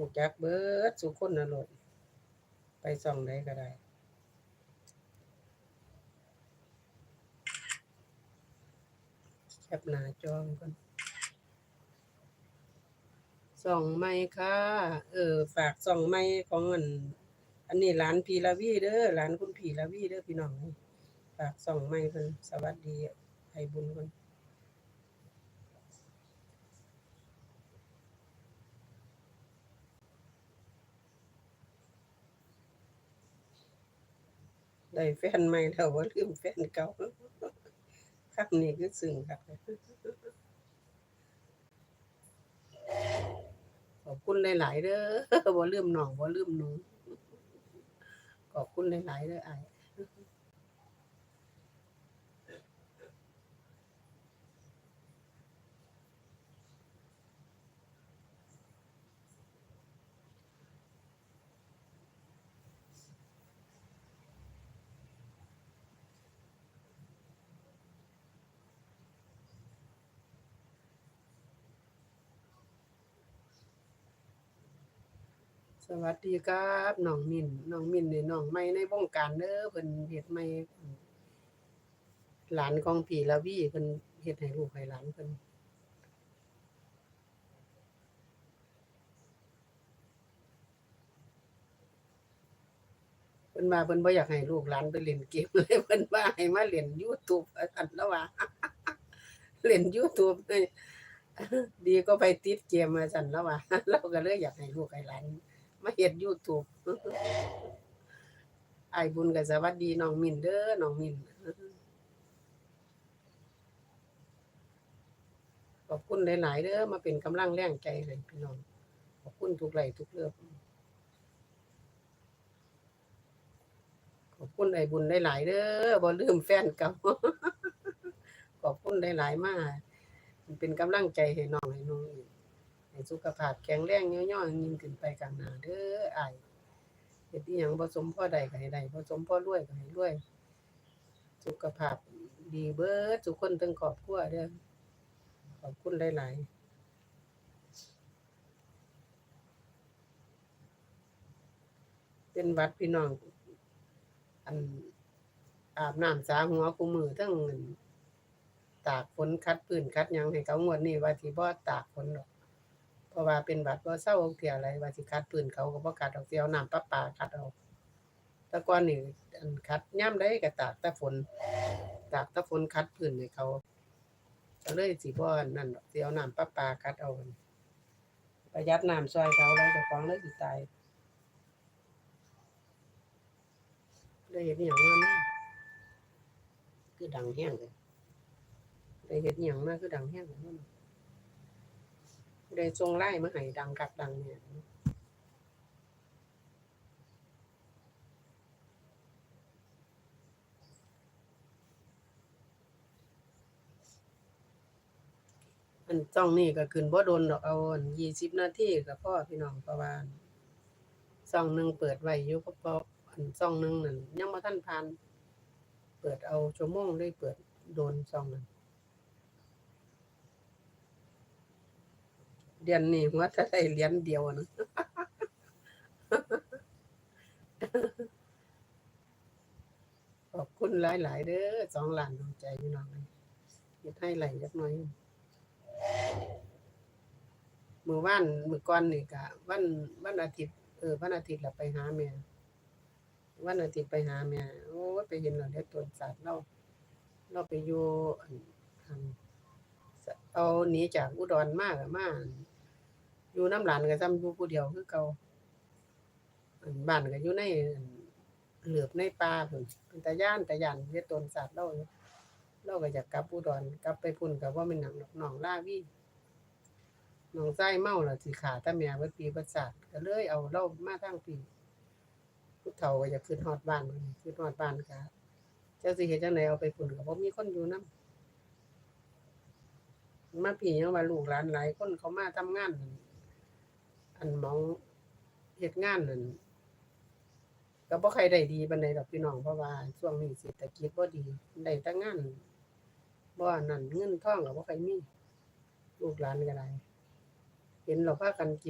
หูจักเบิดสุคนนรกไปส่องได้ก็ได้แคปหน้าจอไว้ก่อนส่องไม้ค่ะ เออ ฝากส่องไม้ของอันอันนี้ร้านพีลาวีเด้อร้านคุณพีลาวีเด้อพี่น้องฝากส่องไม้เพิ่นสวัสดีให้บุญเพิ่น ได้แฟนใหม่แล้วบ่ลืมแฟนเก่าครั้งนี้คือซึ้งคับขอบคุณหลาย ๆเด้อบ่ลืมน้องบ่ลืมหนูขอบคุณหลาย ๆเด้ออ้ สวัสดีครับน้องมินน้องมินนี่น้องใหม่ในวงการเด้อเพิ่นเฮ็ดใหม่หลานของพี่ละวี่เพิ่นเฮ็ดให้ลูกให้หลานเพิ่นเพิ่นว่าเพิ่นบ่อยากให้ลูกหลานไปเล่นเกมเลยเพิ่นว่าให้มาเล่น YouTube ว่าซั่นล้วว่าเล่น YouTube ดีก็ไปติดเกมว่าซั่นแล้วว่าเราก็เลยอยากให้ลูกให้หลาน มาเฮ็ด YouTube อ้ายบุญก็สวัสดีน้องมินเด้อน้องมินขอบคุณหลาย ๆเด้อมาเป็นกำลังแรงใจให้พี่น้อง ขอบคุณทุกไลทุกเรื่องขอบคุณไอบุญหลาย ๆเด้อบ่ลืมแฟนเก่าขอบคุณหลาย ๆ มากเป็นกำลังใจให้น้องให้น้อง ให้สุขภาพแข็งแรงย่อๆยิ่งขึ้นไปข้างหน้าเด้อไอ้เฮ็ดอีหยังบ่สมพ่อใดก็ให้ได้บ่สมพ่อรวยก็ให้รวย สุขภาพดีเบิดทุกคนทั้งครอบครัวเด้อขอบคุณหลายๆเป็นวัดพี่น้อง อันอาบน้ำสาหัวกูมือทั้งตากฝนคัดปืนคัดยังให้เขางวดนี้ว่าสิบ่ตากฝนดอก ราะว่าเป็นหวัดบ่เศร้าเที่ยอะไรว่าสิคัดปืนเขาก็บ่คัดดอกสิเอาน้ำประปาคัดเอาแต่ก่อนนี่อันคัดยามใดก็ตากแต่ฝนตากแต่ฝนคัดพื้นให้เขาก็เลยสิบ่นั่นดอกสิเอาน้ำประปาคัดเอาประหยัดน้ำซอยเขาแล้วเจ้าของเลยสิตายได้เห็นอย่างนั้นคือดังแห้งเลยได้เห็นอย่างมากคือดังแห้งเลยนั่น ได้ทรงไล่มาให้ดังกักดังเนี่ยอันจ้องนี่ก็ขึ้นบ่โดนดอกเอายี่สิบนาทีก็พอพี่น้องเพระว่าซ่องหนึ่งเปิดไว้อยู่เพราะเพราะอันซ่องหนึ่งนั่นยังบ่ทันผ่านเปิดเอาชั่วโมงได้เปิดโดนซ่องนั้น เดือนนี้หัวถ้าได้เหรียญเดียวนะขอบคุณหลาย ๆ เด้อสองหลานดวงใจพี่น้องเลยเฮ็ดให้ไหลจักหน่อยมือวานมือก่อนนี่ก็วันวันอาทิตย์เออวันอาทิตย์เราไปหาแม่วันอาทิตย์ไปหาแม่โอ้ยไปเห็นแล้วเดี๋ยวตรวสัตว์เราเราไปอยู่เอาหนีจากอุดรมาก็มาก อยู่น้ำหลานก็ซ้ำอยู่ผู้เดียวคือเก่าบ้านก็อยู่ในเหลือบในป่าพุ่นเป็นตาย่านตาย่านเฮ็ดตนสัตว์เราอยู่เราก็อยากกลับอุดรกลับไปพุ่นก็บ่แม่นหยังดอกน้องล่าวี่หนองชายเมาแล้วสิขาแต่แม่เบิดปีเบิดชาติก็เลยเอาเรามาทางปีผู้เฒ่าก็อยากขึ้นฮอดบ้านขึ้นฮอดบ้านก็เจ้าสิเฮ็ดจังไดเอาไปพุ่นก็บ่มีคนอยู่นำมาพี่ยังว่าลูกหลานหลายคนเขามาทำงาน อันมองเหตุงานนั่นก็บ่ใครได้ดีบันใดดอกพี่น้องเพราะว่าช่วงนี้เศรษฐกิจบ่ดีได้แต่งานบ่นนั้นเงินทองก็บ่ค่อยมีลูกหลานก็ได้เห็นเราพากันกิน